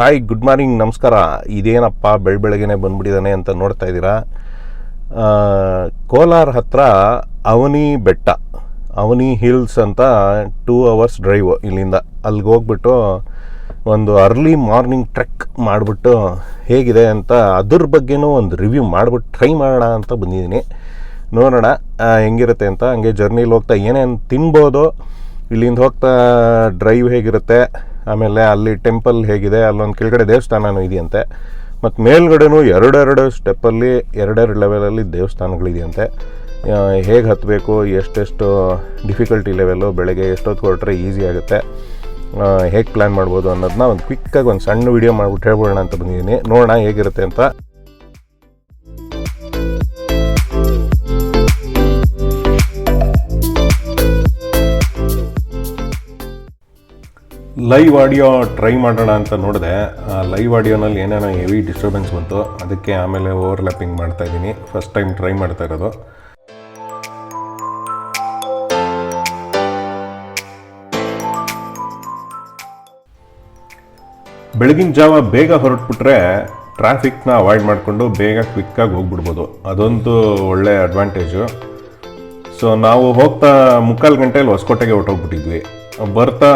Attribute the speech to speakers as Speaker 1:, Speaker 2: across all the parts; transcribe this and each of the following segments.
Speaker 1: Hi good morning ನಮಸ್ಕಾರ. ಇದೇನಪ್ಪ ಬೆಳ ಬೆಳಗ್ಗೆನೆ ಬಂದ್ಬಿಟ್ಟಿದ್ದಾನೆ ಅಂತ ನೋಡ್ತಾ ಇದ್ದೀರಾ? ಕೋಲಾರ ಹತ್ರ ಅವನಿ ಬೆಟ್ಟ, ಅವನಿ ಹಿಲ್ಸ್ ಅಂತ ಟೂ ಅವರ್ಸ್ ಡ್ರೈವ್ ಇಲ್ಲಿಂದ. ಅಲ್ಲಿಗೆ ಹೋಗ್ಬಿಟ್ಟು ಒಂದು ಅರ್ಲಿ ಮಾರ್ನಿಂಗ್ ಟ್ರೆಕ್ ಮಾಡಿಬಿಟ್ಟು ಹೇಗಿದೆ ಅಂತ ಅದ್ರ ಬಗ್ಗೆನೂ ಒಂದು ರಿವ್ಯೂ ಮಾಡಿಬಿಟ್ಟು ಟ್ರೈ ಮಾಡೋಣ ಅಂತ ಬಂದಿದ್ದೀನಿ. ನೋಡೋಣ ಹೆಂಗಿರುತ್ತೆ ಅಂತ. ಹಂಗೆ ಜರ್ನಿಲಿ ಹೋಗ್ತಾ ಏನೇನು ತಿನ್ಬೋದು, ಇಲ್ಲಿಂದ ಹೋಗ್ತಾ ಡ್ರೈವ್ ಹೇಗಿರುತ್ತೆ ಆಮೇಲೆ ಅಲ್ಲಿ ಟೆಂಪಲ್ ಹೇಗಿದೆ, ಅಲ್ಲೊಂದು ಕೆಳಗಡೆ ದೇವಸ್ಥಾನನೂ ಇದೆಯಂತೆ. ಮತ್ತು ಮೇಲ್ಗಡೆನೂ ಎರಡೆರಡು ಸ್ಟೆಪ್ಪಲ್ಲಿ ಎರಡೆರಡು ಲೆವೆಲಲ್ಲಿ ದೇವಸ್ಥಾನಗಳಿದೆಯಂತೆ. ಹೇಗೆ ಹತ್ತಬೇಕು ಎಷ್ಟೆಷ್ಟು ಡಿಫಿಕಲ್ಟಿ ಲೆವೆಲು ಬೆಳಗ್ಗೆ ಎಷ್ಟೊತ್ತು ಹೊರಟ್ರೆ ಈಸಿ ಆಗುತ್ತೆ ಹೇಗೆ ಪ್ಲ್ಯಾನ್ ಮಾಡ್ಬೋದು ಅನ್ನೋದನ್ನ ಒಂದು ಕ್ವಿಕ್ಕಾಗಿ ಒಂದು ಸಣ್ಣ ವಿಡಿಯೋ ಮಾಡಿಬಿಟ್ಟು ಹೇಳ್ಬೋಣ ಅಂತ ಬಂದಿದ್ದೀನಿ. ನೋಡೋಣ ಹೇಗಿರುತ್ತೆ ಅಂತ. ಲೈವ್ ಆಡಿಯೋ ಟ್ರೈ ಮಾಡೋಣ ಅಂತ ನೋಡಿದೆ. ಲೈವ್ ಆಡಿಯೋನಲ್ಲಿ ಏನೇನೋ ಹೆವಿ ಡಿಸ್ಟರ್ಬೆನ್ಸ್ ಬಂತು. ಅದಕ್ಕೆ ಆಮೇಲೆ ಓವರ್ಲ್ಯಾಪಿಂಗ್ ಮಾಡ್ತಾ ಇದ್ದೀನಿ. ಫಸ್ಟ್ ಟೈಮ್ ಟ್ರೈ ಮಾಡ್ತಾ ಇರೋದು. ಬೆಳಗಿನ ಜಾವ ಬೇಗ ಹೊರಟ್ಬಿಟ್ರೆ ಟ್ರಾಫಿಕ್ನ ಅವಾಯ್ಡ್ ಮಾಡಿಕೊಂಡು ಬೇಗ ಕ್ವಿಕ್ಕಾಗಿ ಹೋಗ್ಬಿಡ್ಬೋದು. ಅದೊಂದು ಒಳ್ಳೆ ಅಡ್ವಾಂಟೇಜು ಸೊ ನಾವು ಹೋಗ್ತಾ ಮುಕ್ಕಾಲು ಗಂಟೆಯಲ್ಲಿ ಹೊಸಕೋಟೆಗೆ ಹೊರಟೋಗ್ಬಿಟ್ಟಿದ್ವಿ. ಬರ್ತಾ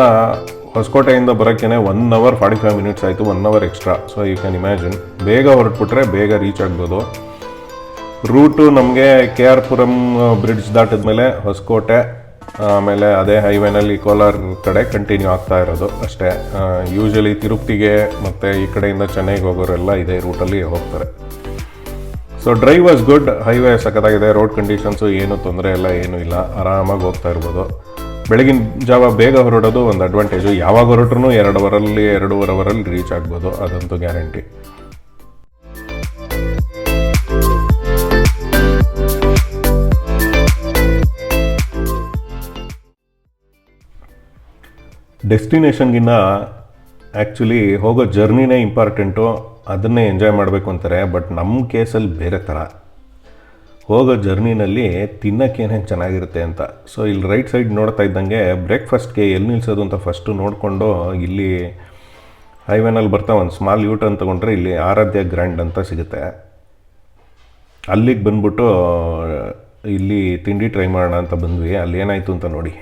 Speaker 1: ಹೊಸಕೋಟೆಯಿಂದ ಬರೋಕ್ಕೇನೆ one hour forty five minutes ಆಯಿತು one hour extra so you can imagine ಬೇಗ ಹೊರಟ್ಬಿಟ್ರೆ ಬೇಗ ರೀಚ್ ಆಗ್ಬೋದು. ರೂಟು ನಮಗೆ ಕೆ ಆರ್ ಪುರಂ ಬ್ರಿಡ್ಜ್ ದಾಟಿದ್ಮೇಲೆ ಹೊಸಕೋಟೆ, ಆಮೇಲೆ ಅದೇ ಹೈವೇನಲ್ಲಿ ಕೋಲಾರ ಕಡೆ ಕಂಟಿನ್ಯೂ ಆಗ್ತಾ ಇರೋದು ಅಷ್ಟೇ. ಯೂಶಲಿ ತಿರುಪ್ತಿಗೆ ಮತ್ತು ಈ ಕಡೆಯಿಂದ ಚೆನ್ನೈಗೆ ಹೋಗೋರೆಲ್ಲ ಇದೇ ರೂಟಲ್ಲಿ ಹೋಗ್ತಾರೆ. So drive was good highway ಸಖತ್ತಾಗಿದೆ ರೋಡ್ ಕಂಡೀಷನ್ಸು ಏನು ತೊಂದರೆ ಇಲ್ಲ ಏನೂ ಇಲ್ಲ, ಆರಾಮಾಗಿ ಹೋಗ್ತಾ ಇರ್ಬೋದು. ಬೆಳಗಿನ ಜಾವ ಬೇಗ ಹೊರಡೋದು ಒಂದು ಅಡ್ವಾಂಟೇಜು ಯಾವಾಗ ಹೊರಟ್ರೂ ಎರಡು ಅವರಲ್ಲಿ ಎರಡೂವರೆ ಅವರಲ್ಲಿ ರೀಚ್ ಆಗ್ಬೋದು. ಅದಂತೂ ಗ್ಯಾರಂಟಿ ಡೆಸ್ಟಿನೇಷನ್ಗಿನ್ನ ಆ್ಯಕ್ಚುಲಿ ಹೋಗೋ ಜರ್ನಿನೇ ಇಂಪಾರ್ಟೆಂಟು ಅದನ್ನೇ ಎಂಜಾಯ್ ಮಾಡಬೇಕು ಅಂತಾರೆ. ಬಟ್ ನಮ್ಮ ಕೇಸಲ್ಲಿ ಬೇರೆ ಥರ ಹೋಗೋ ಜರ್ನಿನಲ್ಲಿ ತಿನ್ನೋಕೆ ಏನೇನು ಚೆನ್ನಾಗಿರುತ್ತೆ ಅಂತ. ಸೊ ಇಲ್ಲಿ ರೈಟ್ ಸೈಡ್ ನೋಡ್ತಾ ಇದ್ದಂಗೆ ಬ್ರೇಕ್ಫಾಸ್ಟ್ಗೆ ಎಲ್ಲಿ ನಿಲ್ಸೋದು ಅಂತ ಫಸ್ಟು ನೋಡಿಕೊಂಡು ಇಲ್ಲಿ ಹೈವೇನಲ್ಲಿ ಬರ್ತಾ ಒಂದು ಸ್ಮಾಲ್ ಯೂಟರ್ನ್ ತೊಗೊಂಡ್ರೆ ಇಲ್ಲಿ ಆರಾಧ್ಯ ಗ್ರ್ಯಾಂಡ್ ಅಂತ ಸಿಗುತ್ತೆ. ಅಲ್ಲಿಗೆ ಬಂದ್ಬಿಟ್ಟು, ಇಲ್ಲಿ ತಿಂಡಿ ಟ್ರೈ ಮಾಡೋಣ ಅಂತ ಬಂದ್ವಿ. ಅಲ್ಲಿ ಏನಾಯಿತು ಅಂತ ನೋಡಿ.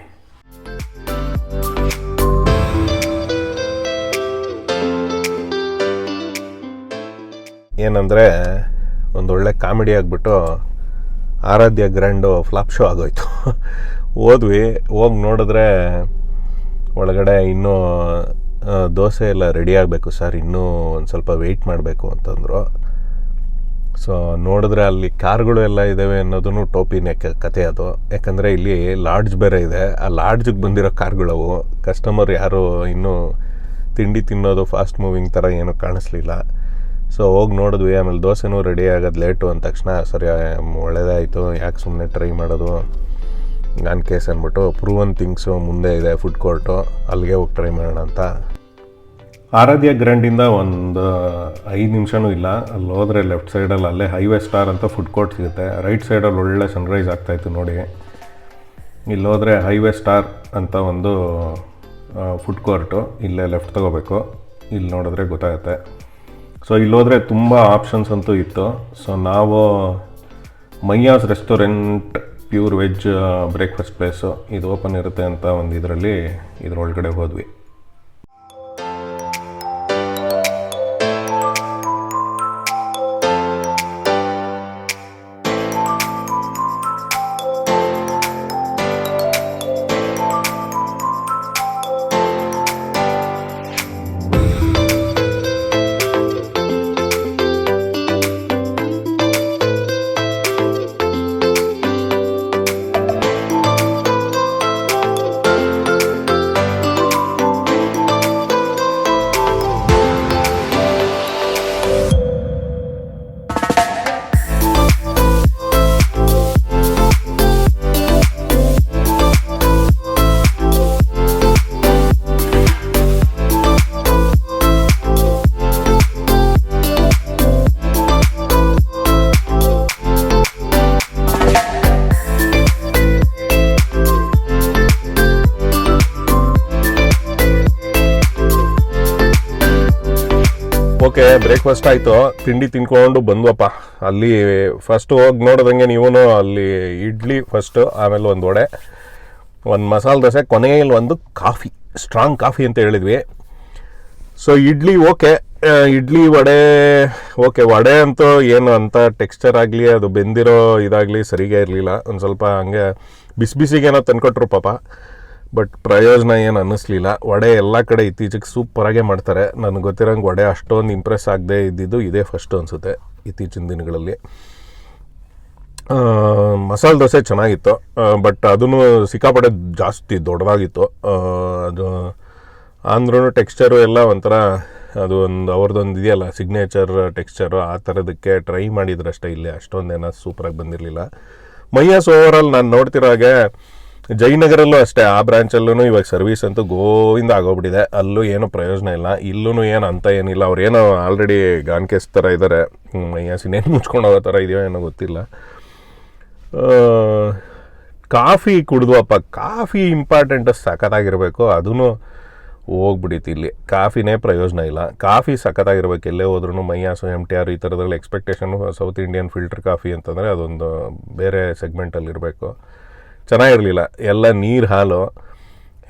Speaker 1: ಏನಂದರೆ ಒಂದೊಳ್ಳೆ ಕಾಮಿಡಿ ಆಗಿಬಿಟ್ಟು ಆರಾಧ್ಯ ಗ್ರ್ಯಾಂಡು ಫ್ಲಾಪ್ ಶೋ ಆಗೋಯ್ತು. ಹೋದ್ವಿ, ಹೋಗಿ ನೋಡಿದ್ರೆ ಒಳಗಡೆ ಇನ್ನೂ ದೋಸೆ ಎಲ್ಲ ರೆಡಿ ಆಗಬೇಕು ಸರ್, ಇನ್ನೂ ಒಂದು ಸ್ವಲ್ಪ ವೆಯ್ಟ್ ಮಾಡಬೇಕು ಅಂತಂದರು. ಸೊ ನೋಡಿದ್ರೆ ಅಲ್ಲಿ ಕಾರ್ಗಳು ಎಲ್ಲ ಇದ್ದಾವೆ ಅನ್ನೋದನ್ನು ಟೋಪಿನ ಕತೆ ಅದು. ಯಾಕಂದರೆ ಇಲ್ಲಿ ಲಾಡ್ಜ್ ಬೇರೆ ಇದೆ. ಆ ಲಾಡ್ಜಿಗೆ ಬಂದಿರೋ ಕಾರ್ಗಳವು ಕಸ್ಟಮರ್ ಯಾರು ಇನ್ನೂ ತಿಂಡಿ ತಿನ್ನೋದು ಫಾಸ್ಟ್ ಮೂವಿಂಗ್ ಥರ ಏನೂ ಕಾಣಿಸ್ಲಿಲ್ಲ. ಸೊ ಹೋಗಿ ನೋಡಿದ್ವಿ, ಆಮೇಲೆ ದೋಸೆನೂ ರೆಡಿ ಆಗೋದು ಲೇಟು ಅಂದ ತಕ್ಷಣ, ಸರಿ ಒಳ್ಳೇದಾಯಿತು, ಯಾಕೆ ಸುಮ್ಮನೆ ಟ್ರೈ ಮಾಡೋದು? ನನ್ನ ಕೇಸ್ ಅಂದ್ಬಿಟ್ಟು ಪ್ರೂವನ್ ಥಿಂಗ್ಸು ಮುಂದೆ ಇದೆ ಫುಡ್ ಕೋರ್ಟು ಅಲ್ಲಿಗೆ ಹೋಗಿ ಟ್ರೈ ಮಾಡೋಣ ಅಂತ. ಆರಾಧ್ಯ ಗ್ರ್ಯಾಂಡಿಂದ ಒಂದು ಐದು ನಿಮಿಷನೂ ಇಲ್ಲ. ಅಲ್ಲಿ ಹೋದರೆ ಲೆಫ್ಟ್ ಸೈಡಲ್ಲಿ ಅಲ್ಲೇ ಹೈವೇ ಸ್ಟಾರ್ ಅಂತ ಫುಡ್ ಕೋರ್ಟ್ ಸಿಗುತ್ತೆ. ರೈಟ್ ಸೈಡಲ್ಲಿ ಒಳ್ಳೆ ಸನ್ರೈಸ್ ಆಗ್ತಾಯಿತ್ತು ನೋಡಿ. ಇಲ್ಲಿ ಹೋದರೆ ಹೈವೇ ಸ್ಟಾರ್ ಅಂತ ಒಂದು ಫುಡ್ ಕೋರ್ಟು ಇಲ್ಲೇ ಲೆಫ್ಟ್ ತೊಗೋಬೇಕು. ಇಲ್ಲಿ ನೋಡಿದ್ರೆ ಗೊತ್ತಾಗುತ್ತೆ. ಸೊ ಇಲ್ಲೋದ್ರೆ ತುಂಬ ಆಪ್ಷನ್ಸ್ ಅಂತೂ ಇತ್ತು. ಸೊ ನಾವು Mayyas restaurant pure veg breakfast place ಇದು ಓಪನ್ ಇರುತ್ತೆ ಅಂತ ಒಂದು ಇದರಲ್ಲಿ ಇದರೊಳಗಡೆ ಹೋದ್ವಿ. ಓಕೆ ಬ್ರೇಕ್ಫಾಸ್ಟ್ ಆಯಿತು. ತಿಂಡಿ ತಿನ್ಕೊಂಡು ಬಂದ್ವಪ್ಪ. ಅಲ್ಲಿ ಫಸ್ಟ್ ಹೋಗಿ ನೋಡಿದಂಗೆ ನೀವು ಅಲ್ಲಿ ಇಡ್ಲಿ ಫಸ್ಟು ಆಮೇಲೆ ಒಂದು ವಡೆ. ಒಂದು ಮಸಾಲೆ ದೋಸೆ ಕೊನೆಯಲ್ಲಿ ಒಂದು ಕಾಫಿ. ಸ್ಟ್ರಾಂಗ್ ಕಾಫಿ ಅಂತ ಹೇಳಿದ್ವಿ. So idli okay. Idli vada okay. Vada ಅಂತೂ ಏನು ಅಂತ ಟೆಕ್ಸ್ಚರ್ ಆಗಲಿ, ಅದು ಬೆಂದಿರೋ ಇದಾಗಲಿ ಸರಿಗೆ ಇರಲಿಲ್ಲ. ಒಂದು ಸ್ವಲ್ಪ ಹಂಗೆ ಬಿಸಿ ಬಿಸಿಗೇನೋ ತಂದ್ಕೊಟ್ರು ಪಾಪ. ಬಟ್ ಪ್ರಯೋಜನ ಏನು ಅನ್ನಿಸ್ಲಿಲ್ಲ. ವಡೆ ಎಲ್ಲ ಕಡೆ ಇತ್ತೀಚೆಗೆ ಸೂಪರಾಗೇ ಮಾಡ್ತಾರೆ. ನನಗೆ ಗೊತ್ತಿರೋಂಗೆ ವಡೆ ಅಷ್ಟೊಂದು ಇಂಪ್ರೆಸ್ ಆಗದೆ ಇದ್ದಿದ್ದು ಇದೇ ಫಸ್ಟು ಅನಿಸುತ್ತೆ ಇತ್ತೀಚಿನ ದಿನಗಳಲ್ಲಿ. ಮಸಾಲೆ ದೋಸೆ ಚೆನ್ನಾಗಿತ್ತು. ಬಟ್ ಅದನ್ನು ಸಿಕ್ಕಾಪಟ್ಟೆ ಜಾಸ್ತಿ ದೊಡ್ಡದಾಗಿತ್ತು. ಅದು ಅಂದ್ರೂ ಟೆಕ್ಸ್ಚರು ಎಲ್ಲ ಒಂಥರ ಅದು ಒಂದು ಅವ್ರದ್ದೊಂದು ಇದೆಯಲ್ಲ ಸಿಗ್ನೇಚರ್ ಟೆಕ್ಸ್ಚರು ಆ ಥರದಕ್ಕೆ ಟ್ರೈ ಮಾಡಿದ್ರಷ್ಟೇ ಇಲ್ಲಿ. ಅಷ್ಟೊಂದೇನೋ ಸೂಪರಾಗಿ ಬಂದಿರಲಿಲ್ಲ. ಮೈಯಾಸ್ ಓವರಾಲ್ ನಾನು ನೋಡ್ತಿರೋ ಹಾಗೆ ಜಯನಗರಲ್ಲೂ ಅಷ್ಟೇ, ಆ ಬ್ರಾಂಚಲ್ಲೂ ಇವಾಗ ಸರ್ವಿಸ್ ಅಂತೂ ಗೋವಿಂದ ಆಗೋಗ್ಬಿಟ್ಟಿದೆ. ಅಲ್ಲೂ ಏನು ಪ್ರಯೋಜನ ಇಲ್ಲ. ಇಲ್ಲೂ ಏನು ಅಂತ ಏನಿಲ್ಲ. ಅವ್ರೇನೋ ಆಲ್ರೆಡಿ ಗಾನ್ಕೇಸ್ ಥರ ಇದ್ದಾರೆ ಮೈಯಾಸಿನ ಏನು ಮುಚ್ಕೊಂಡು ಹೋಗೋ ಥರ ಇದೆಯೋ ಏನೋ ಗೊತ್ತಿಲ್ಲ. ಕಾಫಿ ಕುಡಿದ್ವಪ್ಪ. ಕಾಫಿ ಇಂಪಾರ್ಟೆಂಟ್ ಸಖತ್ತಾಗಿರಬೇಕು. ಅದೂ ಹೋಗ್ಬಿಡಿತ್ತು ಇಲ್ಲಿ. ಕಾಫಿನೇ ಪ್ರಯೋಜನ ಇಲ್ಲ. ಕಾಫಿ ಸಖತ್ತಾಗಿರ್ಬೇಕು. ಎಲ್ಲೇ ಹೋದ್ರೂ ಮೈಯಾಸು ಎಂ ಟಿ ಆರ್ ಈ ಥರದ್ರಲ್ಲಿ expectation South Indian filter coffee ಅಂತಂದರೆ ಅದೊಂದು ಬೇರೆ ಸೆಗ್ಮೆಂಟಲ್ಲಿ ಇರಬೇಕು ಚೆನ್ನಾಗಿರಲಿಲ್ಲ. ಎಲ್ಲ ನೀರು, ಹಾಲು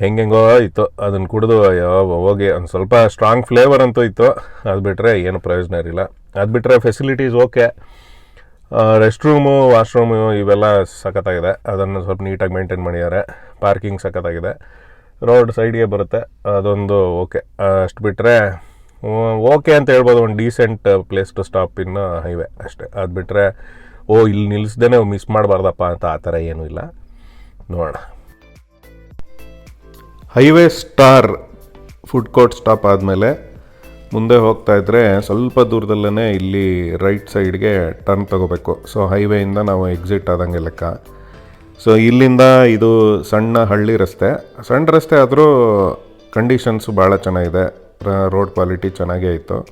Speaker 1: ಹೆಂಗೆಂಗೋ ಇತ್ತು. ಅದನ್ನು ಕುಡಿದು ಹೋಗಿ ಒಂದು ಸ್ವಲ್ಪ ಸ್ಟ್ರಾಂಗ್ ಫ್ಲೇವರ್ ಅಂತೂ ಇತ್ತು. ಅದು ಬಿಟ್ಟರೆ ಏನು ಪ್ರಯೋಜನ ಇರಲಿಲ್ಲ. ಅದು ಬಿಟ್ಟರೆ facilities okay rest room washroom ಇವೆಲ್ಲ ಸಖತ್ತಾಗಿದೆ. ಅದನ್ನು ಸ್ವಲ್ಪ ನೀಟಾಗಿ ಮೇಂಟೈನ್ ಮಾಡಿದ್ದಾರೆ. ಪಾರ್ಕಿಂಗ್ ಸಖತ್ತಾಗಿದೆ. ರೋಡ್ ಸೈಡ್ಗೆ ಬರುತ್ತೆ. ಅದೊಂದು ಓಕೆ ಅಷ್ಟು ಬಿಟ್ಟರೆ ಓಕೆ ಅಂತ ಹೇಳ್ಬೋದು. ಒಂದು decent place to stop in highway ಅಷ್ಟೇ. ಅದು ಬಿಟ್ಟರೆ ಓ, ಇಲ್ಲಿ ನಿಲ್ಲಿಸ್ದೇ ಮಿಸ್ ಮಾಡಬಾರ್ದಪ್ಪ ಅಂತ ಆ ಥರ ಏನೂ ಇಲ್ಲ. ನೋಡೋಣ. Highway star food court stop ಆದಮೇಲೆ ಮುಂದೆ ಹೋಗ್ತಾ ಇದ್ದರೆ ಸ್ವಲ್ಪ ದೂರದಲ್ಲೇ ಇಲ್ಲಿ ರೈಟ್ ಸೈಡ್ಗೆ ಟರ್ನ್ ತಗೋಬೇಕು. ಸೊ ಹೈವೇಯಿಂದ ನಾವು ಎಕ್ಸಿಟ್ ಆದಂಗೆ ಲೆಕ್ಕ. ಸೊ ಇಲ್ಲಿಂದ ಇದು ಸಣ್ಣ ಹಳ್ಳಿ ರಸ್ತೆ. ಸಣ್ಣ ರಸ್ತೆ ಆದರೂ ಕಂಡೀಷನ್ಸು ಭಾಳ ಚೆನ್ನಾಗಿದೆ. ರೋಡ್ ಕ್ವಾಲಿಟಿ ಚೆನ್ನಾಗೇ ಇತ್ತು.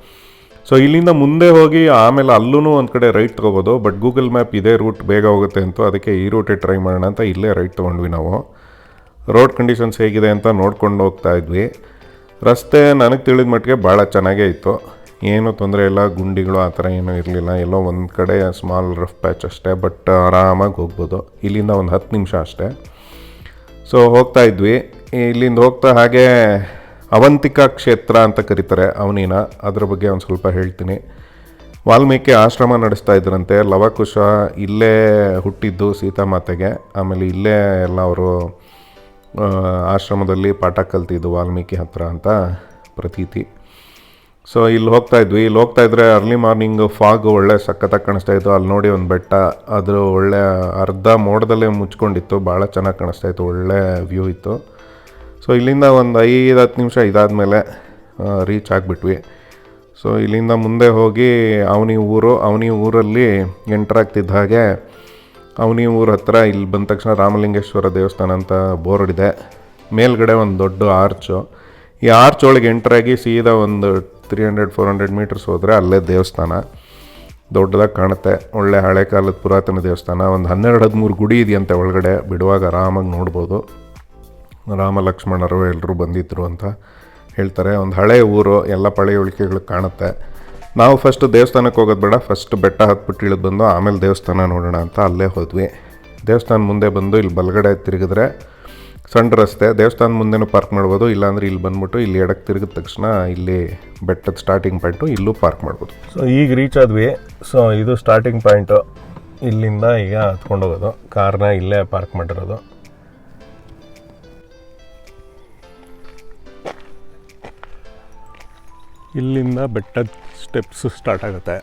Speaker 1: ಸೊ ಇಲ್ಲಿಂದ ಮುಂದೆ ಹೋಗಿ ಆಮೇಲೆ ಅಲ್ಲೂ ಒಂದು ಕಡೆ ರೈಟ್ ತೊಗೋಬೋದು ಬಟ್ ಗೂಗಲ್ ಮ್ಯಾಪ್ ಇದೇ ರೂಟ್ ಬೇಗ ಹೋಗುತ್ತೆ ಅಂತ ಅದಕ್ಕೆ ಈ ರೂಟೇ ಟ್ರೈ ಮಾಡೋಣ ಅಂತ ಇಲ್ಲೇ ರೈಟ್ ತೊಗೊಂಡ್ವಿ ನಾವು. ರೋಡ್ ಕಂಡೀಷನ್ಸ್ ಹೇಗಿದೆ ಅಂತ ನೋಡ್ಕೊಂಡು ಹೋಗ್ತಾ ಇದ್ವಿ. ರಸ್ತೆ ನನಗೆ ತಿಳಿದ ಮಟ್ಟಿಗೆ ಭಾಳ ಚೆನ್ನಾಗೇ ಇತ್ತು. ಏನೂ ತೊಂದರೆ ಇಲ್ಲ, ಗುಂಡಿಗಳು ಆ ಥರ ಏನೂ ಇರಲಿಲ್ಲ, ಎಲ್ಲೋ ಒಂದು ಕಡೆ ಸ್ಮಾಲ್ ರಫ್ ಪ್ಯಾಚ್ ಅಷ್ಟೇ ಬಟ್ ಆರಾಮಾಗಿ ಹೋಗ್ಬೋದು. ಇಲ್ಲಿಂದ ಒಂದು ಹತ್ತು ನಿಮಿಷ ಅಷ್ಟೇ. ಸೊ ಹೋಗ್ತಾ ಇದ್ವಿ. ಇಲ್ಲಿಂದ ಹೋಗ್ತಾ ಹಾಗೆ ಅವಂತಿಕಾ ಕ್ಷೇತ್ರ ಅಂತ ಕರೀತಾರೆ. ಅವನಿನ, ಅದ್ರ ಬಗ್ಗೆ ಒಂದು ಸ್ವಲ್ಪ ಹೇಳ್ತೀನಿ. ವಾಲ್ಮೀಕಿ ಆಶ್ರಮ ನಡೆಸ್ತಾ ಇದ್ರಂತೆ. ಲವಕುಶ ಇಲ್ಲೇ ಹುಟ್ಟಿದ್ದು ಸೀತಾಮಾತೆಗೆ. ಆಮೇಲೆ ಇಲ್ಲೇ ಎಲ್ಲ ಅವರು ಆಶ್ರಮದಲ್ಲಿ ಪಾಠ ಕಲ್ತಿದ್ದು ವಾಲ್ಮೀಕಿ ಹತ್ರ ಅಂತ ಪ್ರತೀತಿ. ಸೊ ಇಲ್ಲಿ ಹೋಗ್ತಾ ಇದ್ವಿ. ಇಲ್ಲಿ ಹೋಗ್ತಾ ಇದ್ರೆ ಅರ್ಲಿ ಮಾರ್ನಿಂಗ್ ಫಾಗ್ ಒಳ್ಳೆ ಸಖತ್ತಾಗಿ ಕಾಣಿಸ್ತಾ ಇತ್ತು. ಅಲ್ಲಿ ನೋಡಿ ಒಂದು ಬೆಟ್ಟ. ಅದು ಒಳ್ಳೆ ಅರ್ಧ ಮೋಡದಲ್ಲೇ ಮುಚ್ಕೊಂಡಿತ್ತು. ಭಾಳ ಚೆನ್ನಾಗಿ ಕಾಣಿಸ್ತಾ ಇತ್ತು. ಒಳ್ಳೆ ವ್ಯೂ ಇತ್ತು. ಸೊ ಇಲ್ಲಿಂದ ಒಂದು ಐದು, ಹತ್ತು ನಿಮಿಷ ಇದಾದಮೇಲೆ ರೀಚ್ ಆಗಿಬಿಟ್ವಿ. ಸೊ ಇಲ್ಲಿಂದ ಮುಂದೆ ಹೋಗಿ ಅವನಿ ಊರು, ಅವನಿ ಊರಲ್ಲಿ ಎಂಟರ್ ಆಗ್ತಿದ್ದ ಹಾಗೆ ಅವನಿ ಊರ ಹತ್ರ ಇಲ್ಲಿ ಬಂದ ತಕ್ಷಣ ರಾಮಲಿಂಗೇಶ್ವರ ದೇವಸ್ಥಾನ ಅಂತ ಬೋರ್ಡ್ ಇದೆ. ಮೇಲ್ಗಡೆ ಒಂದು ದೊಡ್ಡ ಆರ್ಚು ಈ ಆರ್ಚ್ ಒಳಗೆ ಎಂಟ್ರಾಗಿ ಸೀದಾ ಒಂದು three hundred four hundred metres ಹೋದರೆ ಅಲ್ಲೇ ದೇವಸ್ಥಾನ. ದೊಡ್ಡದಾಗಿ ಕಾಣುತ್ತೆ. ಒಳ್ಳೆ ಹಳೆ ಕಾಲದ ಪುರಾತನ ದೇವಸ್ಥಾನ. ಒಂದು ಹನ್ನೆರಡು, ಹದಿಮೂರು ಗುಡಿ ಇದೆಯಂತೆ ಒಳಗಡೆ ಬಿಡುವಾಗ ಆರಾಮಾಗಿ ನೋಡ್ಬೋದು. ರಾಮ ಲಕ್ಷ್ಮಣರು ಎಲ್ಲರೂ ಬಂದಿದ್ದರು ಅಂತ ಹೇಳ್ತಾರೆ. ಒಂದು ಹಳೆ ಊರು, ಎಲ್ಲ ಪಳೆಯುಳಿಕೆಗಳು ಕಾಣುತ್ತೆ. ನಾವು ಫಸ್ಟ್ ದೇವಸ್ಥಾನಕ್ಕೆ ಹೋಗೋದು ಬೇಡ ಫಸ್ಟ್ ಬೆಟ್ಟ ಹತ್ಬಿಟ್ಟು ಇಳಿದು ಬಂದು ಆಮೇಲೆ ದೇವಸ್ಥಾನ ನೋಡೋಣ ಅಂತ ಅಲ್ಲೇ ಹೋದ್ವಿ. ದೇವಸ್ಥಾನ ಮುಂದೆ ಬಂದು ಇಲ್ಲಿ ಬಲಗಡೆ ತಿರುಗಿದ್ರೆ ಸಣ್ಣ ರಸ್ತೆ, ದೇವಸ್ಥಾನ ಮುಂದೆನೂ ಪಾರ್ಕ್ ಮಾಡ್ಬೋದು, ಇಲ್ಲಾಂದ್ರೆ ಇಲ್ಲಿ ಬಂದ್ಬಿಟ್ಟು ಇಲ್ಲಿ ಎಡಕ್ಕೆ ತಿರುಗಿದ ತಕ್ಷಣ ಇಲ್ಲಿ ಬೆಟ್ಟದ ಸ್ಟಾರ್ಟಿಂಗ್ ಪಾಯಿಂಟು ಇಲ್ಲೂ ಪಾರ್ಕ್ ಮಾಡ್ಬೋದು. ಸೊ ಈಗ ರೀಚ್ ಆದ್ವಿ. ಸೊ ಇದು ಸ್ಟಾರ್ಟಿಂಗ್ ಪಾಯಿಂಟು ಇಲ್ಲಿಂದ ಈಗ ಹತ್ಕೊಂಡು ಹೋಗೋದು. ಕಾರ್ನ ಇಲ್ಲೇ ಪಾರ್ಕ್ ಮಾಡಿರೋದು. ಇಲ್ಲಿಂದ ಬೆಟ್ಟದ ಸ್ಟೆಪ್ಸ್ ಸ್ಟಾರ್ಟ್ ಆಗುತ್ತೆ.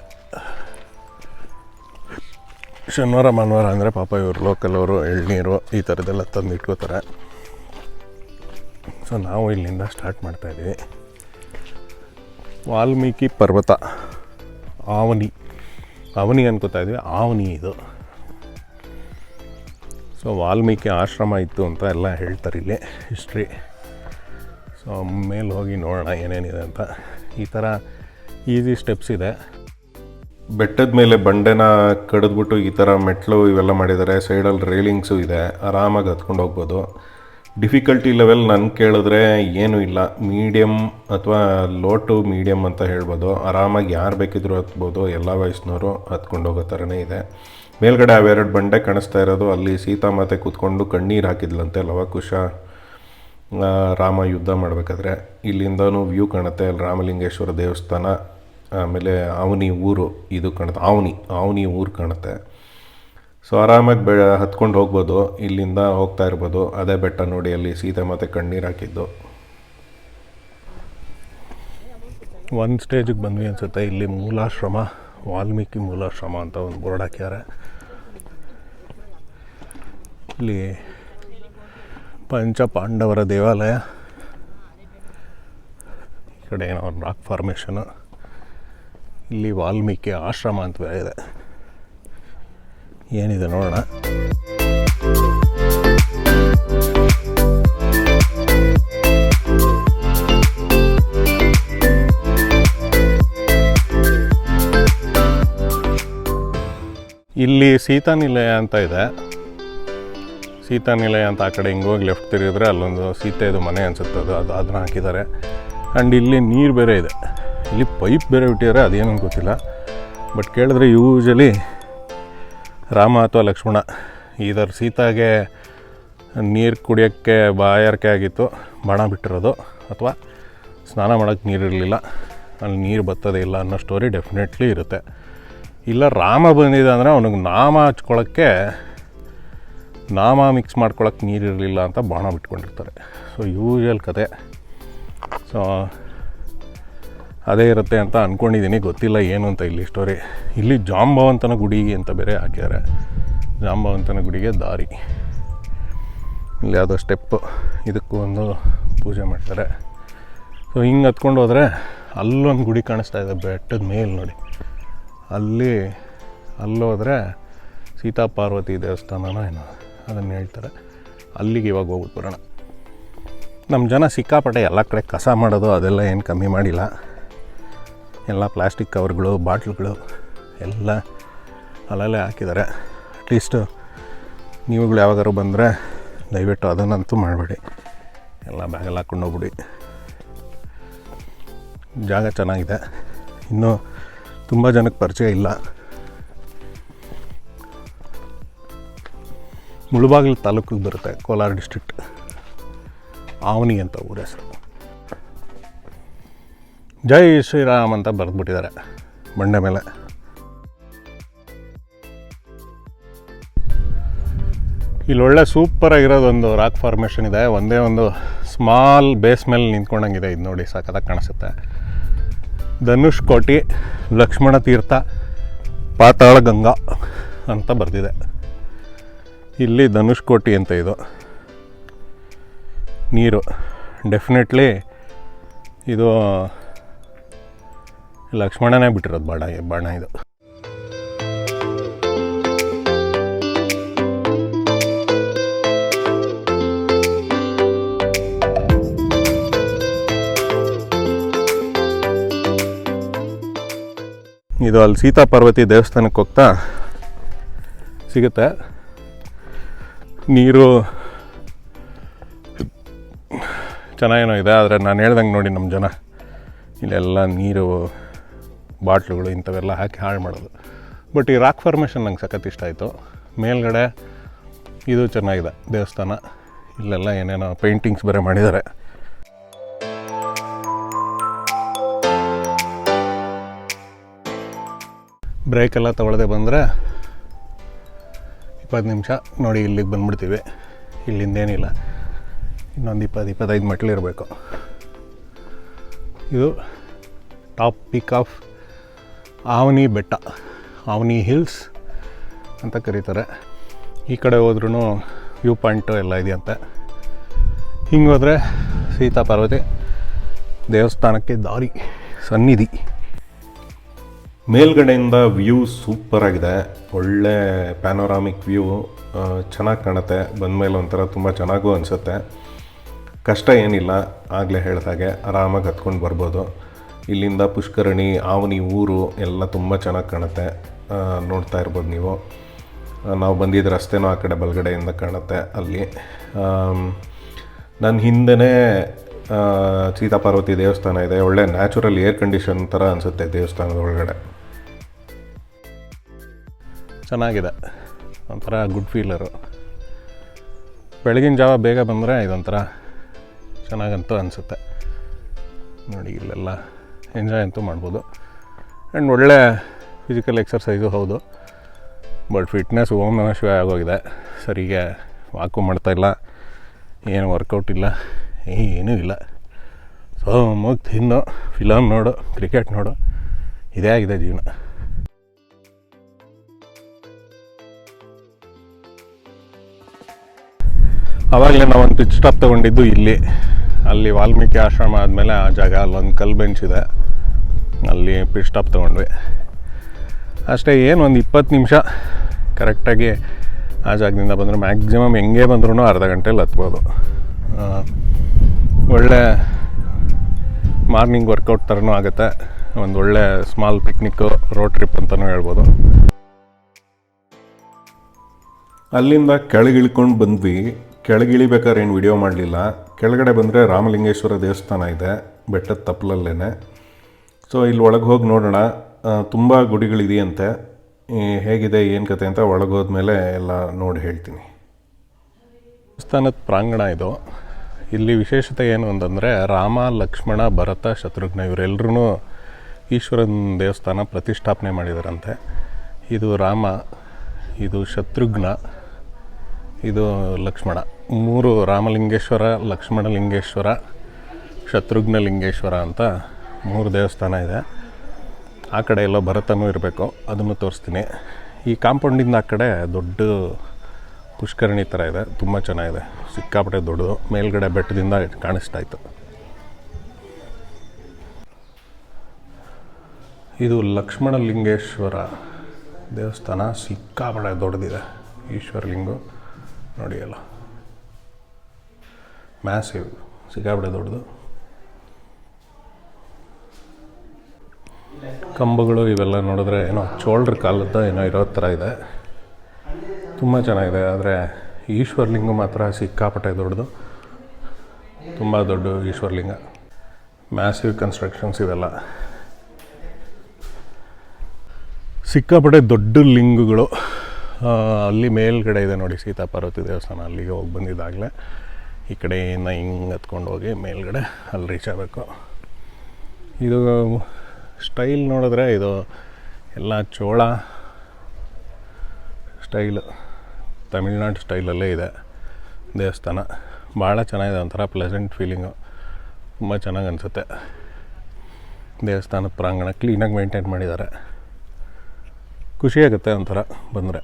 Speaker 1: ಶನಿವಾರ, ಭಾನುವಾರ ಅಂದರೆ ಪಾಪ ಇವರು ಲೋಕಲ್ ಅವರು, ಎಳ್ನೀರು ಈ ಥರದ್ದೆಲ್ಲ ತಂದು ಇಟ್ಕೋತಾರೆ ಸೊ ನಾವು ಇಲ್ಲಿಂದ ಸ್ಟಾರ್ಟ್ ಮಾಡ್ತಾಯಿದ್ದೀವಿ ವಾಲ್ಮೀಕಿ ಪರ್ವತ, ಆವನಿ. ಅವನಿ ಅನ್ಕೋತಾ ಇದ್ವಿ ಆವನಿ ಇದು. ಸೊ ವಾಲ್ಮೀಕಿ ಆಶ್ರಮ ಇತ್ತು ಅಂತ ಎಲ್ಲ ಹೇಳ್ತಾರೆ ಇಲ್ಲಿ ಹಿಸ್ಟ್ರಿ ಸೊ ಮೇಲೆ ಹೋಗಿ ನೋಡೋಣ ಏನೇನಿದೆ ಅಂತ. ಈ ಥರ ಈಸಿ ಸ್ಟೆಪ್ಸ್ ಇದೆ. ಬೆಟ್ಟದ ಮೇಲೆ ಬಂಡೆನ ಕಡಿದ್ಬಿಟ್ಟು ಈ ಥರ ಮೆಟ್ಲು ಇವೆಲ್ಲ ಮಾಡಿದ್ದಾರೆ. ಸೈಡಲ್ಲಿ ರೈಲಿಂಗ್ಸು ಇದೆ. ಆರಾಮಾಗಿ ಹತ್ಕೊಂಡು ಹೋಗ್ಬೋದು. ಡಿಫಿಕಲ್ಟಿ ಲೆವೆಲ್ ನಾನು ಕೇಳಿದ್ರೆ ಏನೂ ಇಲ್ಲ. ಮೀಡಿಯಮ್ ಅಥವಾ ಲೋ ಟು ಮೀಡಿಯಮ್ ಅಂತ ಹೇಳ್ಬೋದು. ಆರಾಮಾಗಿ ಯಾರು ಬೇಕಿದ್ರೂ ಹತ್ಬೋದು. ಎಲ್ಲ ವಯಸ್ಸಿನವರು ಹತ್ಕೊಂಡು ಹೋಗೋ ಥರನೇ ಇದೆ. ಮೇಲ್ಗಡೆ ಅವೆರಡು ಬಂಡೆ ಕಾಣಿಸ್ತಾ ಇರೋದು. ಅಲ್ಲಿ ಸೀತಾಮಾತೆ ಕೂತ್ಕೊಂಡು ಕಣ್ಣೀರು ಹಾಕಿದ್ಲಂತೆ ಲವಕುಶ. ರಾಮ ಯುದ್ಧ ಮಾಡಬೇಕಾದ್ರೆ ಇಲ್ಲಿಂದನೂ ವ್ಯೂ ಕಾಣುತ್ತೆ. ಅಲ್ಲಿ ರಾಮಲಿಂಗೇಶ್ವರ ದೇವಸ್ಥಾನ, ಆಮೇಲೆ ಅವನಿ ಊರು, ಇದು ಕಾಣುತ್ತೆ. ಅವನಿ ಅವನಿ ಊರು ಕಾಣುತ್ತೆ. ಸೊ ಆರಾಮಾಗಿ ಬೆ, ಹತ್ಕೊಂಡು ಹೋಗ್ಬೋದು. ಇಲ್ಲಿಂದ ಹೋಗ್ತಾ ಇರ್ಬೋದು. ಅದೇ ಬೆಟ್ಟ ನೋಡಿ ಅಲ್ಲಿ ಸೀತೆ ಮತ್ತೆ ಕಣ್ಣೀರು ಹಾಕಿದ್ದು. ಒಂದು ಸ್ಟೇಜಿಗೆ ಬಂದ್ವಿ ಅನಿಸುತ್ತೆ. ಇಲ್ಲಿ ಮೂಲಾಶ್ರಮ, ವಾಲ್ಮೀಕಿ ಮೂಲಾಶ್ರಮ ಅಂತ ಒಂದು ಬೋರ್ಡ್ ಹಾಕ್ಯಾರೆ. ಇಲ್ಲಿ ಪಂಚ ಪಾಂಡವರ ದೇವಾಲಯ. ಈ ಕಡೆ ಏನೋ ರಾಕ್ ಫಾರ್ಮೇಷನು ಇಲ್ಲಿ ವಾಲ್ಮೀಕಿ ಆಶ್ರಮ ಅಂತ ಇದೆ. ಏನಿದೆ ನೋಡೋಣ. ಇಲ್ಲಿ ಸೀತಾನಿಲಯ ಅಂತ ಇದೆ. ಸೀತಾ ನಿಲಯ ಅಂತ ಆ ಕಡೆ ಹಿಂಗೆ ಹೋಗಿ ಲೆಫ್ಟ್ ತಿರುಗಿದ್ರೆ ಅಲ್ಲೊಂದು ಸೀತೆದು ಮನೆ ಅನ್ಸುತ್ತೆ. ಅದು ಅದು ಅದನ್ನ ಹಾಕಿದ್ದಾರೆ. ಆ್ಯಂಡ್ ಇಲ್ಲಿ ನೀರು ಬೇರೆ ಇದೆ. ಇಲ್ಲಿ ಪೈಪ್ ಬೇರೆ ಬಿಟ್ಟಿದ್ದಾರೆ ಅದೇನು ಗೊತ್ತಿಲ್ಲ. ಬಟ್ ಕೇಳಿದ್ರೆ ಯೂಶಲಿ ರಾಮ ಅಥವಾ ಲಕ್ಷ್ಮಣ ಇದರ ಸೀತಾಗೆ ನೀರು ಕುಡಿಯೋಕ್ಕೆ, ಬಾಯಾರಿಕೆ ಆಗಿತ್ತು, ಬಾಣ ಬಿಟ್ಟಿರೋದು, ಅಥವಾ ಸ್ನಾನ ಮಾಡೋಕ್ಕೆ ನೀರಿರಲಿಲ್ಲ ಅಲ್ಲಿ ನೀರು ಬರ್ತದೆ ಇಲ್ಲ ಅನ್ನೋ ಸ್ಟೋರಿ ಡೆಫಿನೆಟ್ಲಿ ಇರುತ್ತೆ. ಇಲ್ಲ ರಾಮ ಬಂದಿದೆ ಅಂದರೆ ಅವನಿಗೆ ನಾಮ ಹಚ್ಕೊಳ್ಳೋಕ್ಕೆ ನಾಮ ಮಿಕ್ಸ್ ಮಾಡ್ಕೊಳಕ್ಕೆ ನೀರಿರಲಿಲ್ಲ ಅಂತ ಬಾಣ ಬಿಟ್ಕೊಂಡಿರ್ತಾರೆ. ಸೊ ಯೂಶಲ್ ಕತೆ. ಸೊ ಅದೇ ಇರುತ್ತೆ ಅಂತ ಅಂದ್ಕೊಂಡಿದ್ದೀನಿ ಗೊತ್ತಿಲ್ಲ ಏನು ಅಂತ ಇಲ್ಲಿ ಸ್ಟೋರಿ ಇಲ್ಲಿ ಜಾಂಬವಂತನ ಗುಡಿ ಅಂತ ಬೇರೆ ಹಾಕಿದ್ದಾರೆ ಜಾಂಬವಂತನ ಗುಡಿಗೆ ದಾರಿ. ಇಲ್ಲಿ ಯಾವುದೋ ಸ್ಟೆಪ್ಪು ಇದಕ್ಕೂ ಒಂದು ಪೂಜೆ ಮಾಡ್ತಾರೆ. ಸೊ ಹಿಂಗೆ ಹತ್ಕೊಂಡು ಹೋದರೆ ಅಲ್ಲೊಂದು ಗುಡಿ ಕಾಣಿಸ್ತಾ ಇದೆ ಬೆಟ್ಟದ ಮೇಲೆ ನೋಡಿ. ಅಲ್ಲಿ, ಅಲ್ಲೋದ್ರೆ ಸೀತಾ ಪಾರ್ವತಿ ದೇವಸ್ಥಾನನೋ ಏನೋ. ಅದನ್ನು ಹೇಳ್ತಾರೆ. ಅಲ್ಲಿಗೆ ಇವಾಗ ಹೋಗ್ಬಿಟ್ಟು ಬರೋಣ. ನಮ್ಮ ಜನ ಸಿಕ್ಕಾಪಟ್ಟೆ ಎಲ್ಲ ಕಡೆ ಕಸ ಮಾಡೋದು ಅದೆಲ್ಲ ಏನು ಕಮ್ಮಿ ಮಾಡಿಲ್ಲ. ಎಲ್ಲ ಪ್ಲಾಸ್ಟಿಕ್ ಕವರ್ಗಳು, ಬಾಟ್ಲುಗಳು ಎಲ್ಲ ಅಲ್ಲಲ್ಲೇ ಹಾಕಿದ್ದಾರೆ. ಅಟ್ಲೀಸ್ಟು ನೀವುಗಳು ಯಾವಾಗಾರು ಬಂದರೆ ದಯವಿಟ್ಟು ಅದನ್ನಂತೂ ಮಾಡಬೇಡಿ. ಎಲ್ಲ ಬ್ಯಾಗಲ್ಲಿ ಹಾಕ್ಕೊಂಡು ಹೋಗ್ಬಿಡಿ. ಜಾಗ ಚೆನ್ನಾಗಿದೆ. ಇನ್ನೂ ತುಂಬ ಜನಕ್ಕೆ ಪರಿಚಯ ಇಲ್ಲ. ಮುಳುಬಾಗಿಲು ತಾಲೂಕಿಗೆ ಬರುತ್ತೆ, ಕೋಲಾರ ಡಿಸ್ಟ್ರಿಕ್ಟ್ ಆವನಿ ಅಂತ ಊರ ಹೆಸರು. ಜೈ ಶ್ರೀರಾಮ್ ಅಂತ ಬರೆದ್ಬಿಟ್ಟಿದ್ದಾರೆ ಬಂಡೆ ಮೇಲೆ. ಇಲ್ಲಿ ಒಳ್ಳೆ ಸೂಪರಾಗಿರೋದೊಂದು ರಾಕ್ ಫಾರ್ಮೇಷನ್ ಇದೆ, ಒಂದೇ ಒಂದು ಸ್ಮಾಲ್ ಬೇಸ್ ಮೇಲೆ ನಿಂತ್ಕೊಂಡಂಗಿದೆ, ಇದು ನೋಡಿ ಸಾಕಾಗ ಕಾಣಿಸುತ್ತೆ. ಧನುಷ್ ಕೋಟಿ, ಲಕ್ಷ್ಮಣ ತೀರ್ಥ, ಪಾತಾಳ ಗಂಗಾ ಅಂತ ಬರೆದಿದೆ. ಇಲ್ಲಿ ಧನುಷ್ಕೋಟಿ ಅಂತ ಇದು. ನೀರು. ಡೆಫಿನೆಟ್ಲಿ ಇದು, ಲಕ್ಷ್ಮಣನೇ ಬಿಟ್ಟಿರೋದು ಬಾಣ ಬಾಣ ಇದು. ಇದು ಅಲ್ಲಿ ಸೀತಾ ಪಾರ್ವತಿ ದೇವಸ್ಥಾನಕ್ಕೆ ಹೋಗ್ತಾ ಸಿಗುತ್ತೆ. ನೀರು ಚೆನ್ನಾಗೇನೋ ಇದೆ, ಆದರೆ ನಾನು ಹೇಳ್ದಂಗೆ ನೋಡಿ ನಮ್ಮ ಜನ. ಇಲ್ಲೆಲ್ಲ ನೀರು ಬಾಟ್ಲುಗಳು ಇಂಥವೆಲ್ಲ ಹಾಕಿ ಹಾಳು ಮಾಡೋದು. ಬಟ್ ಈ ರಾಕ್ ಫಾರ್ಮೇಷನ್ ನಂಗೆ ಸಖತ್ ಇಷ್ಟ ಆಯಿತು. ಮೇಲ್ಗಡೆ ಇದು ಚೆನ್ನಾಗಿದೆ, ದೇವಸ್ಥಾನ. ಇಲ್ಲೆಲ್ಲ ಏನೇನೋ ಪೇಂಟಿಂಗ್ಸ್ ಬೇರೆ ಮಾಡಿದ್ದಾರೆ. ಬ್ರೇಕೆಲ್ಲ ತಗೊಳ್ಳದೆ ಬಂದರೆ ಇಪ್ಪತ್ತು ನಿಮಿಷ ನೋಡಿ ಇಲ್ಲಿಗೆ ಬಂದ್ಬಿಡ್ತೀವಿ. ಇಲ್ಲಿಂದೇನಿಲ್ಲ ಇನ್ನೊಂದು ಇಪ್ಪತ್ತು, ಇಪ್ಪತ್ತೈದು ಮೆಟ್ಲು ಇರಬೇಕು. ಇದು ಟಾಪ್ ಪೀಕ್ ಆಫ್ ಆವನಿ ಬೆಟ್ಟ, ಆವನಿ ಹಿಲ್ಸ್ ಅಂತ ಕರೀತಾರೆ. ಈ ಕಡೆ ಹೋದ್ರೂ ವ್ಯೂ ಪಾಯಿಂಟು ಎಲ್ಲ ಇದೆಯಂತೆ. ಹಿಂಗೆ ಹೋದರೆ ಸೀತಾ ಪಾರ್ವತಿ ದೇವಸ್ಥಾನಕ್ಕೆ ದಾರಿ, ಸನ್ನಿಧಿ. ಮೇಲ್ಗಡೆಯಿಂದ ವ್ಯೂ ಸೂಪರ್ ಆಗಿದೆ. ಒಳ್ಳೆ ಪ್ಯಾನೋರಾಮಿಕ್ ವ್ಯೂ ಚೆನ್ನಾಗಿ ಕಾಣುತ್ತೆ. ಬಂದಮೇಲೆ ಒಂಥರ ತುಂಬ ಚೆನ್ನಾಗೂ ಅನಿಸುತ್ತೆ. ಕಷ್ಟ ಏನಿಲ್ಲ, ಆಗಲೇ ಹೇಳ್ದಾಗೆ ಆರಾಮಾಗಿ ಹತ್ಕೊಂಡು ಬರ್ಬೋದು. ಇಲ್ಲಿಂದ ಪುಷ್ಕರಣಿ, ಆವನಿ, ಊರು ಎಲ್ಲ ತುಂಬ ಚೆನ್ನಾಗಿ ಕಾಣುತ್ತೆ. ನೋಡ್ತಾ ಇರ್ಬೋದು ನೀವು. ನಾವು ಬಂದಿದ್ದ ರಸ್ತೆನೂ ಆ ಕಡೆ ಬಲಗಡೆಯಿಂದ ಕಾಣುತ್ತೆ ಅಲ್ಲಿ. ನನ್ನ ಹಿಂದೆನೇ ಸೀತಾಪಾರ್ವತಿ ದೇವಸ್ಥಾನ ಇದೆ. ಒಳ್ಳೆ ನ್ಯಾಚುರಲ್ ಏರ್ ಕಂಡೀಷನ್ ಥರ ಅನಿಸುತ್ತೆ ದೇವಸ್ಥಾನದ ಒಳಗಡೆ. ಚೆನ್ನಾಗಿದೆ. ಒಂಥರ ಗುಡ್ ಫೀಲರು ಬೆಳಗಿನ ಜಾವ ಬೇಗ ಬಂದರೆ ಇದೊಂಥರ ಚೆನ್ನಾಗಂತೂ ಅನಿಸುತ್ತೆ. ನೋಡಿ, ಇಲ್ಲೆಲ್ಲ ಎಂಜಾಯ್ ಅಂತೂ ಮಾಡ್ಬೋದು. ಆ್ಯಂಡ್ ಒಳ್ಳೆ ಫಿಸಿಕಲ್ ಎಕ್ಸರ್ಸೈಸು ಹೌದು. ಬಟ್ ಫಿಟ್ನೆಸ್ ಓಮ್ ನಮ ಶಿವ ಆಗೋಗಿದೆ. ಸರಿಗೆ ವಾಕು ಮಾಡ್ತಾಯಿಲ್ಲ ಏನು ವರ್ಕೌಟ್ ಇಲ್ಲ. ಏನೂ ಇಲ್ಲ. ಸೊ ಮುಗ್ ತಿನ್ನು. ಫಿಲಮ್ ನೋಡು. ಕ್ರಿಕೆಟ್ ನೋಡು. ಇದೇ ಆಗಿದೆ ಜೀವನ. ಆವಾಗಲೇ ನಾವೊಂದು ಪಿಚ್ ಸ್ಟಾಪ್ ತೊಗೊಂಡಿದ್ದು ಇಲ್ಲಿ. ಅಲ್ಲಿ ವಾಲ್ಮೀಕಿ ಆಶ್ರಮ ಆದಮೇಲೆ ಆ ಜಾಗ ಅಲ್ಲೊಂದು ಕಲ್ಲು ಬೆಂಚ್ ಇದೆ. ಅಲ್ಲಿ ಪಿಚ್ ಸ್ಟಾಪ್ ತೊಗೊಂಡ್ವಿ. ಅಷ್ಟೇ ಏನು ಒಂದು ಇಪ್ಪತ್ತು ನಿಮಿಷ ಕರೆಕ್ಟಾಗಿ ಆ ಜಾಗದಿಂದ ಬಂದರೆ. ಮ್ಯಾಕ್ಸಿಮಮ್ ಹೆಂಗೆ ಬಂದ್ರೂ ಅರ್ಧ ಗಂಟೆಲಿ ಹತ್ಬೋದು. ಒಳ್ಳೆ ಮಾರ್ನಿಂಗ್ ವರ್ಕೌಟ್ ಥರನೂ ಆಗುತ್ತೆ. ಒಂದು ಒಳ್ಳೆ ಸ್ಮಾಲ್ ಪಿಕ್ನಿಕ್ಕು ರೋಡ್ ಟ್ರಿಪ್ ಅಂತಲೂ ಹೇಳ್ಬೋದು. ಅಲ್ಲಿಂದ ಕೆಳಗಿಳ್ಕೊಂಡು ಬಂದ್ವಿ. ಕೆಳಗಿಳಿಬೇಕಾದ್ರೆ ಏನು ವಿಡಿಯೋ ಮಾಡಲಿಲ್ಲ. ಕೆಳಗಡೆ ಬಂದರೆ ರಾಮಲಿಂಗೇಶ್ವರ ದೇವಸ್ಥಾನ ಇದೆ, ಬೆಟ್ಟದ ತಪ್ಪಲಲ್ಲೇ ಸೊ ಇಲ್ಲಿ ಒಳಗೆ ಹೋಗಿ ನೋಡೋಣ. ತುಂಬ ಗುಡಿಗಳಿದೆಯಂತೆ. ಹೇಗಿದೆ, ಏನು ಕತೆ ಅಂತ ಒಳಗೆ ಹೋದ್ಮೇಲೆ ಎಲ್ಲ ನೋಡಿ ಹೇಳ್ತೀನಿ. ದೇವಸ್ಥಾನದ ಪ್ರಾಂಗಣ ಇದು. ಇಲ್ಲಿ ವಿಶೇಷತೆ ಏನು ಅಂತಂದರೆ ರಾಮ, ಲಕ್ಷ್ಮಣ, ಭರತ, ಶತ್ರುಘ್ನ ಇವರೆಲ್ಲರೂ ಈಶ್ವರನ ದೇವಸ್ಥಾನ ಪ್ರತಿಷ್ಠಾಪನೆ ಮಾಡಿದಾರಂತೆ. ಇದು ರಾಮ, ಇದು ಶತ್ರುಘ್ನ, ಇದು ಲಕ್ಷ್ಮಣ. ಮೂರು ರಾಮಲಿಂಗೇಶ್ವರ, ಲಕ್ಷ್ಮಣಲಿಂಗೇಶ್ವರ, ಶತ್ರುಘ್ನಲಿಂಗೇಶ್ವರ ಅಂತ ಮೂರು ದೇವಸ್ಥಾನ ಇದೆ. ಆ ಕಡೆ ಎಲ್ಲೋ ಭರತನೂ ಇರಬೇಕು, ಅದನ್ನು ತೋರಿಸ್ತೀನಿ. ಈ ಕಾಂಪೌಂಡಿಂದ ಆ ಕಡೆ ದೊಡ್ಡ ಪುಷ್ಕರಣಿ ಥರ ಇದೆ, ತುಂಬ ಚೆನ್ನಾಗಿದೆ. ಸಿಕ್ಕಾಪಟ್ಟೆ ದೊಡ್ಡದು, ಮೇಲ್ಗಡೆ ಬೆಟ್ಟದಿಂದ ಕಾಣಿಸ್ತಾ ಇತ್ತು. ಇದು ಲಕ್ಷ್ಮಣಲಿಂಗೇಶ್ವರ ದೇವಸ್ಥಾನ, ಸಿಕ್ಕಾಪಟ್ಟೆ ದೊಡ್ಡದಿದೆ. ಈಶ್ವರಲಿಂಗು, ನೋಡಿ ಅಲ್ಲ ಮ್ಯಾಸಿವ್ ಸಿಕ್ಕಾಪಟ್ಟೆ ದೊಡ್ಡದು. ಕಂಬಗಳು ಇವೆಲ್ಲ ನೋಡಿದ್ರೆ ಏನೋ ಚೋಳ್ರ ಕಾಲದ ಏನೋ ಇರೋ ಥರ ಇದೆ. ತುಂಬ ಚೆನ್ನಾಗಿದೆ, ಆದರೆ ಈಶ್ವರಲಿಂಗ ಮಾತ್ರ ಸಿಕ್ಕಾಪಟ್ಟೆ ದೊಡ್ಡದು. ತುಂಬ ದೊಡ್ಡ ಈಶ್ವರಲಿಂಗ. ಮ್ಯಾಸಿವ್ ಕನ್ಸ್ಟ್ರಕ್ಷನ್ಸ್ ಇವೆಲ್ಲ. ಸಿಕ್ಕಾಪಟ್ಟೆ ದೊಡ್ಡ ಲಿಂಗಗಳು. ಅಲ್ಲಿ ಮೇಲ್ಗಡೆ ಇದೆ ನೋಡಿ ಸೀತಾ ಪಾರ್ವತಿ ದೇವಸ್ಥಾನ, ಅಲ್ಲಿಗೆ ಹೋಗಿ ಬಂದಿದ್ದಾಗಲೇ. ಈ ಕಡೆಯಿಂದ ಹಿಂಗೆ ಹತ್ಕೊಂಡು ಹೋಗಿ ಮೇಲ್ಗಡೆ ಅಲ್ಲಿ ರೀಚ್ ಆಗಬೇಕು. ಇದು ಸ್ಟೈಲ್ ನೋಡಿದ್ರೆ ಇದು ಎಲ್ಲ ಚೋಳ ಸ್ಟೈಲು ತಮಿಳ್ನಾಡು ಸ್ಟೈಲಲ್ಲೇ ಇದೆ ದೇವಸ್ಥಾನ. ಭಾಳ ಚೆನ್ನಾಗಿದೆ, ಒಂಥರ ಪ್ಲೆಸೆಂಟ್ ಫೀಲಿಂಗು ತುಂಬ ಚೆನ್ನಾಗಿ ಅನಿಸುತ್ತೆ. ದೇವಸ್ಥಾನದ ಪ್ರಾಂಗಣ ಕ್ಲೀನಾಗಿ ಮೇಂಟೈನ್ ಮಾಡಿದ್ದಾರೆ. ಖುಷಿಯಾಗುತ್ತೆ ಒಂಥರ ಬಂದರೆ.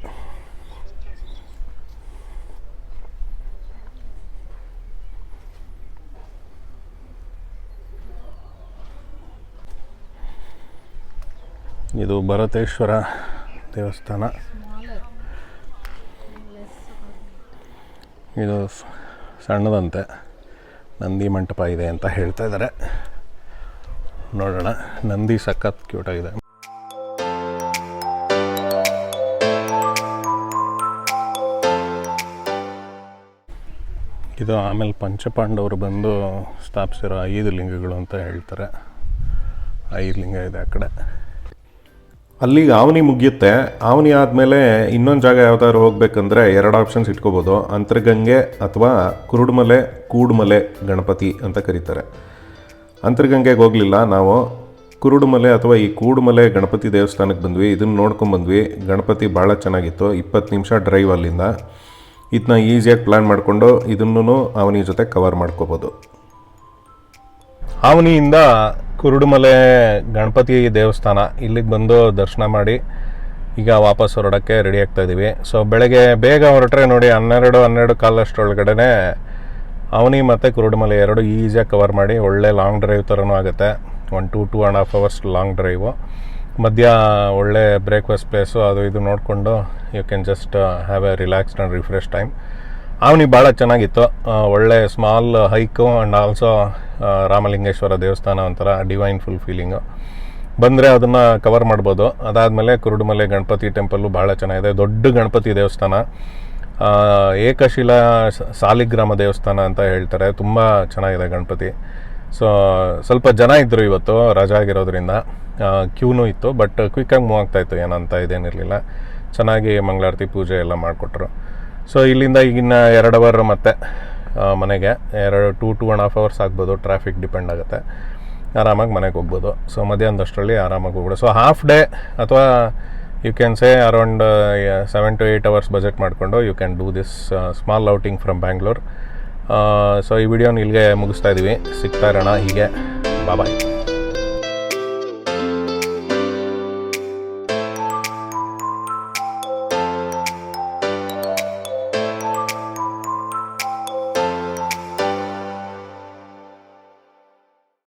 Speaker 1: ಇದು ಭರತೇಶ್ವರ ದೇವಸ್ಥಾನ. ಇದು ಸಣ್ಣದಂತೆ ನಂದಿ ಮಂಟಪ ಇದೆ ಅಂತ ಹೇಳ್ತಾ ಇದ್ದಾರೆ ನೋಡೋಣ, ನಂದಿ ಸಖತ್ ಕ್ಯೂಟಾಗಿದೆ ಇದು ಆಮೇಲೆ ಪಂಚಪಾಂಡವರು ಬಂದು ಸ್ಥಾಪಿಸಿರೋ ಐದು ಲಿಂಗಗಳು ಅಂತ ಹೇಳ್ತಾರೆ. ಐದು ಲಿಂಗ ಇದೆ ಆ ಕಡೆ. ಅಲ್ಲಿಗೆ ಆವನಿ ಮುಗಿಯುತ್ತೆ. ಆವನಿ ಆದಮೇಲೆ ಇನ್ನೊಂದು ಜಾಗ ಯಾವ್ದಾದ್ರು ಹೋಗ್ಬೇಕಂದ್ರೆ ಎರಡು ಆಪ್ಷನ್ಸ್ ಇಟ್ಕೋಬೋದು. ಅಂತರ್ಗಂಗೆ ಅಥವಾ ಕುರುಡುಮಲೆ, ಕೂಡುಮಲೆ ಗಣಪತಿ ಅಂತ ಕರೀತಾರೆ. ಅಂತರ್ಗಂಗೆಗೆ ಹೋಗಲಿಲ್ಲ ನಾವು. ಕುರುಡುಮಲೆ ಅಥವಾ ಈ ಕೂಡುಮಲೆ ಗಣಪತಿ ದೇವಸ್ಥಾನಕ್ಕೆ ಬಂದ್ವಿ. ಇದನ್ನು ನೋಡ್ಕೊಂಬಂದ್ವಿ ಗಣಪತಿ ಭಾಳ ಚೆನ್ನಾಗಿತ್ತು. ಇಪ್ಪತ್ತು ನಿಮಿಷ ಡ್ರೈವ್ ಅಲ್ಲಿಂದ. ಇದನ್ನ ಈಸಿಯಾಗಿ ಪ್ಲ್ಯಾನ್ ಮಾಡಿಕೊಂಡು ಇದನ್ನು ಅವನಿ ಜೊತೆ ಕವರ್ ಮಾಡ್ಕೋಬೋದು. ಆವನಿಯಿಂದ ಕುರುಡುಮಲೆ ಗಣಪತಿ ದೇವಸ್ಥಾನ ಇಲ್ಲಿಗೆ ಬಂದು ದರ್ಶನ ಮಾಡಿ ಈಗ ವಾಪಸ್ ಹೊರಡೋಕ್ಕೆ ರೆಡಿ ಆಗ್ತಾ ಇದ್ದೀವಿ. ಸೊ ಬೆಳಗ್ಗೆ ಬೇಗ ಹೊರಟ್ರೆ ನೋಡಿ ಹನ್ನೆರಡು ಹನ್ನೆರಡು ಕಾಲಷ್ಟರೊಳಗಡೆ ಅವನಿ ಮತ್ತು ಕುರುಡುಮಲೆ ಎರಡು ಈಸಿಯಾಗಿ ಕವರ್ ಮಾಡಿ ಒಳ್ಳೆ ಲಾಂಗ್ ಡ್ರೈವ್ ಥರನೂ ಆಗುತ್ತೆ. One to two and half hours long drive ಮಧ್ಯ ಒಳ್ಳೆ ಬ್ರೇಕ್ಫಾಸ್ಟ್ ಪ್ಲೇಸು ಅದು ಇದು ನೋಡಿಕೊಂಡು you can just have a relaxed and refresh time Avani ಭಾಳ ಚೆನ್ನಾಗಿತ್ತು. ಆ, ಒಳ್ಳೆ small hike and also Ramalingeshwara ದೇವಸ್ಥಾನ ಒಂಥರ ಡಿವೈನ್ ಫುಲ್ ಫೀಲಿಂಗು ಬಂದರೆ ಅದನ್ನು ಕವರ್ ಮಾಡ್ಬೋದು. ಅದಾದಮೇಲೆ ಕುರುಡುಮಲೆ ಗಣಪತಿ ಟೆಂಪಲ್ಲು ಭಾಳ ಚೆನ್ನಾಗಿದೆ. ದೊಡ್ಡ ಗಣಪತಿ ದೇವಸ್ಥಾನ. ಏಕಶಿಲಾ ಸಾಲಿಗ್ರಾಮ ದೇವಸ್ಥಾನ ಅಂತ ಹೇಳ್ತಾರೆ. ತುಂಬ ಚೆನ್ನಾಗಿದೆ ಗಣಪತಿ. ಸೊ ಸ್ವಲ್ಪ ಜನ ಇದ್ದರು ಇವತ್ತು, ರಜಾ ಆಗಿರೋದ್ರಿಂದ ಕ್ಯೂನೂ ಇತ್ತು ಬಟ್ ಕ್ವಿಕ್ಕಾಗಿ ಮೂವ್ ಆಗ್ತಾ ಇತ್ತು. ಏನಂತ ಇದೇನಿರಲಿಲ್ಲ. ಚೆನ್ನಾಗಿ ಮಂಗಳಾರತಿ ಪೂಜೆ ಎಲ್ಲ ಮಾಡಿಕೊಟ್ರು. ಸೊ ಇಲ್ಲಿಂದ ಈಗಿನ ಎರಡು ಅವರ್ ಮತ್ತೆ ಮನೆಗೆ ಎರಡು two two and half hours ಆಗ್ಬೋದು. ಟ್ರಾಫಿಕ್ ಡಿಪೆಂಡ್ ಆಗುತ್ತೆ. ಆರಾಮಾಗಿ ಮನೆಗೆ ಹೋಗ್ಬೋದು. ಸೊ ಮಧ್ಯಾಹ್ನದಷ್ಟರಲ್ಲಿ ಆರಾಮಾಗಿ ಹೋಗ್ಬೋದು. ಸೊ ಹಾಫ್ ಡೇ ಅಥವಾ you can say around seven to eight hours budget ಮಾಡಿಕೊಂಡು you can do this small outing from Bangalore so ಈ ವಿಡಿಯೋನ ಇಲ್ಲಿಗೆ ಮುಗಿಸ್ತಾ ಇದ್ದೀವಿ ಸಿಗ್ತಾ ಇರೋಣ. ಹೀಗೆ. ಬಾಯ್